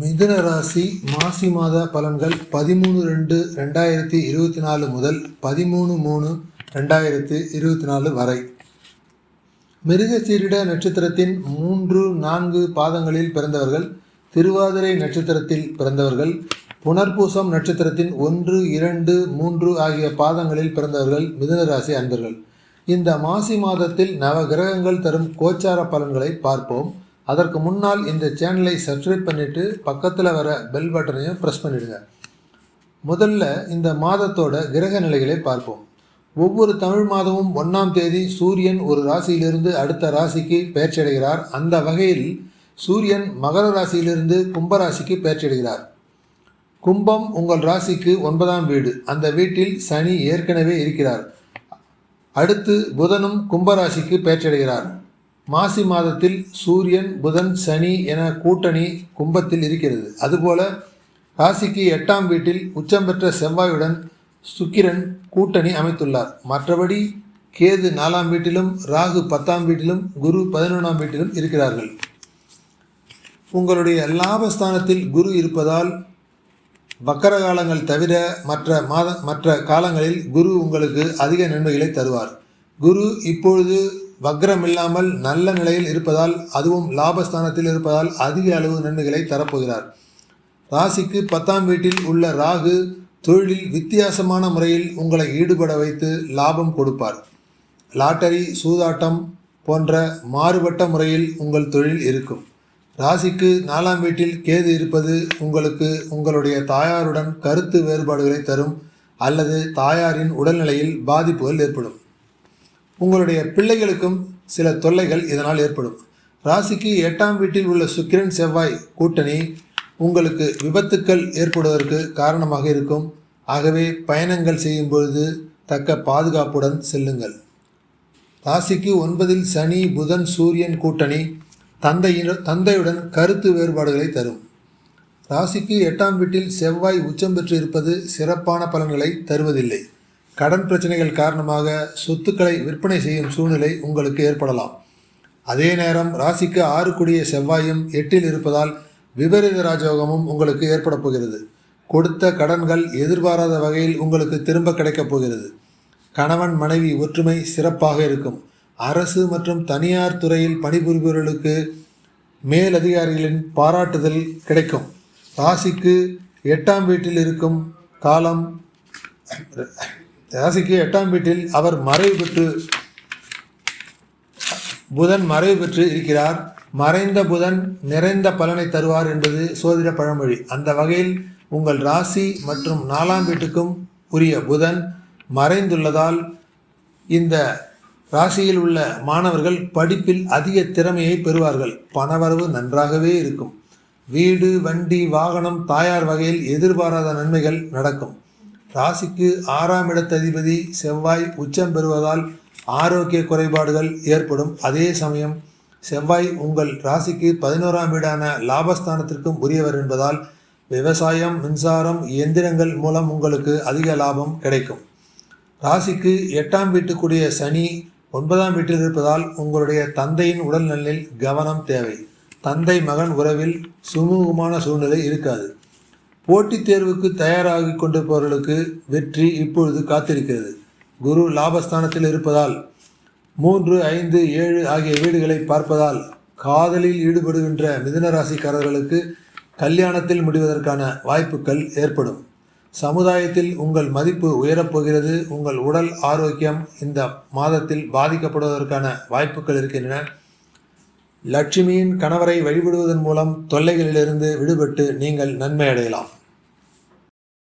மிதுன ராசி மாசி மாத பலன்கள் பதிமூணு ரெண்டு ரெண்டாயிரத்தி இருபத்தி நாலு முதல் பதிமூணு மூணு ரெண்டாயிரத்தி இருபத்தி நாலு வரை. மிருகசீரிட நட்சத்திரத்தின் மூன்று நான்கு பாதங்களில் பிறந்தவர்கள் திருவாதிரை நட்சத்திரத்தில் பிறந்தவர்கள் புனர்பூசம் நட்சத்திரத்தின் ஒன்று இரண்டு மூன்று ஆகிய பாதங்களில் பிறந்தவர்கள் மிதுன ராசி அன்பர்கள். இந்த மாசி மாதத்தில் நவ கிரகங்கள் தரும் கோச்சார பலன்களை பார்ப்போம். அதற்கு முன்னால் இந்த சேனலை சப்ஸ்கிரைப் பண்ணிவிட்டு பக்கத்தில் வர பெல் பட்டனையும் ப்ரெஸ் பண்ணிடுங்க. முதல்ல இந்த மாதத்தோட கிரக நிலைகளை பார்ப்போம். ஒவ்வொரு தமிழ் மாதமும் ஒன்றாம் தேதி சூரியன் ஒரு ராசியிலிருந்து அடுத்த ராசிக்கு பெயர்ச்சியடைகிறார். அந்த வகையில் சூரியன் மகர ராசியிலிருந்து கும்பராசிக்கு ராசிக்கு கும்பம் உங்கள் ராசிக்கு ஒன்பதாம் வீடு. அந்த வீட்டில் சனி ஏற்கனவே இருக்கிறார். அடுத்து புதனும் கும்பராசிக்கு பெயர்ச்சியடைகிறார். மாசி மாதத்தில் சூரியன் புதன் சனி என கூட்டணி கும்பத்தில் இருக்கிறது. அதுபோல ராசிக்கு எட்டாம் வீட்டில் உச்சம் பெற்ற செவ்வாயுடன் சுக்கிரன் கூட்டணி அமைத்துள்ளார். மற்றபடி கேது நாலாம் வீட்டிலும் ராகு பத்தாம் வீட்டிலும் குரு பதினொன்றாம் வீட்டிலும் இருக்கிறார்கள். உங்களுடைய லாபஸ்தானத்தில் குரு இருப்பதால் வக்கர காலங்கள் தவிர மற்ற மாத மற்ற காலங்களில் குரு உங்களுக்கு அதிக நன்மைகளை தருவார். குரு இப்பொழுது வக்ரம் இல்லாமல் நல்ல நிலையில் இருப்பதால் அதுவும் லாபஸ்தானத்தில் இருப்பதால் அதிக அளவு நன்மைகளை தரப்போகிறார். ராசிக்கு பத்தாம் வீட்டில் உள்ள ராகு தொழிலில் வித்தியாசமான முறையில் உங்களை ஈடுபட வைத்து லாபம் கொடுப்பார். லாட்டரி சூதாட்டம் போன்ற மாறுபட்ட முறையில் உங்கள் தொழில் இருக்கும். ராசிக்கு நாலாம் வீட்டில் கேது இருப்பது உங்களுக்கு உங்களுடைய தாயாருடன் கருத்து வேறுபாடுகளை தரும் அல்லது தாயாரின் உடல்நிலையில் பாதிப்புகள் ஏற்படும். உங்களுடைய பிள்ளைகளுக்கும் சில தொல்லைகள் இதனால் ஏற்படும். ராசிக்கு எட்டாம் வீட்டில் உள்ள சுக்கிரன் செவ்வாய் கூட்டணி உங்களுக்கு விபத்துக்கள் ஏற்படுவதற்கு காரணமாக இருக்கும். ஆகவே பயணங்கள் செய்யும் பொழுது தக்க பாதுகாப்புடன் செல்லுங்கள். ராசிக்கு ஒன்பதில் சனி புதன் சூரியன் கூட்டணி தந்தையின் தந்தையுடன் கருத்து வேறுபாடுகளை தரும். ராசிக்கு எட்டாம் வீட்டில் செவ்வாய் உச்சம் பெற்று இருப்பது சிறப்பான பலன்களை தருவதில்லை. கடன் பிரச்சனைகள் காரணமாக சொத்துக்களை விற்பனை செய்யும் சூழ்நிலை உங்களுக்கு ஏற்படலாம். அதே நேரம் ராசிக்கு ஆறு கூடிய செவ்வாயும் எட்டில் இருப்பதால் விபரீத ராஜயோகமும் உங்களுக்கு ஏற்பட போகிறது. கொடுத்த கடன்கள் எதிர்பாராத வகையில் உங்களுக்கு திரும்ப கிடைக்கப் போகிறது. கணவன் மனைவி ஒற்றுமை சிறப்பாக இருக்கும். அரசு மற்றும் தனியார் துறையில் பணிபுரிபவர்களுக்கு மேலதிகாரிகளின் பாராட்டுதல் கிடைக்கும். ராசிக்கு எட்டாம் வீட்டில் இருக்கும் காலம் ராசிக்கு எட்டாம் வீட்டில் அவர் மறைவு பெற்று புதன் மறைவு பெற்று இருக்கிறார். மறைந்த புதன் நிறைந்த பலனை தருவார் என்பது சோதிட பழமொழி. அந்த வகையில் உங்கள் ராசி மற்றும் நாலாம் வீட்டுக்கும் உரிய புதன் மறைந்துள்ளதால் இந்த ராசியில் உள்ள மாணவர்கள் படிப்பில் அதிக திறமையை பெறுவார்கள். பணவரவு நன்றாகவே இருக்கும். வீடு வண்டி வாகனம் தாயார் வகையில் எதிர்பாராத நன்மைகள் நடக்கும். ராசிக்கு ஆறாம் இடத்ததிபதி செவ்வாய் உச்சம் பெறுவதால் ஆரோக்கிய குறைபாடுகள் ஏற்படும். அதே சமயம் செவ்வாய் உங்கள் ராசிக்கு பதினோராம் வீடான லாபஸ்தானத்திற்கும் உரியவர் என்பதால் விவசாயம் மின்சாரம் இயந்திரங்கள் மூலம் உங்களுக்கு அதிக லாபம் கிடைக்கும். ராசிக்கு எட்டாம் வீட்டுக்குரிய சனி ஒன்பதாம் வீட்டில் இருப்பதால் உங்களுடைய தந்தையின் உடல்நலில் கவனம் தேவை. தந்தை மகன் உறவில் சுமூகமான சூழ்நிலை இருக்காது. போட்டித் தேர்வுக்கு தயாராகி கொண்டிருப்பவர்களுக்கு வெற்றி இப்பொழுது காத்திருக்கிறது. குரு லாபஸ்தானத்தில் இருப்பதால் மூன்று ஐந்து ஏழு ஆகிய வீடுகளை பார்ப்பதால் காதலில் ஈடுபடுகின்ற மிதுனராசிக்காரர்களுக்கு கல்யாணத்தில் முடிவதற்கான வாய்ப்புகள் ஏற்படும். சமுதாயத்தில் உங்கள் மதிப்பு உயரப்போகிறது. உங்கள் உடல் ஆரோக்கியம் இந்த மாதத்தில் பாதிக்கப்படுவதற்கான வாய்ப்புகள் இருக்கின்றன. லட்சுமியின் கணவரை வழிபடுவதன் மூலம் தொல்லைகளிலிருந்து விடுபட்டு நீங்கள் நன்மை அடையலாம்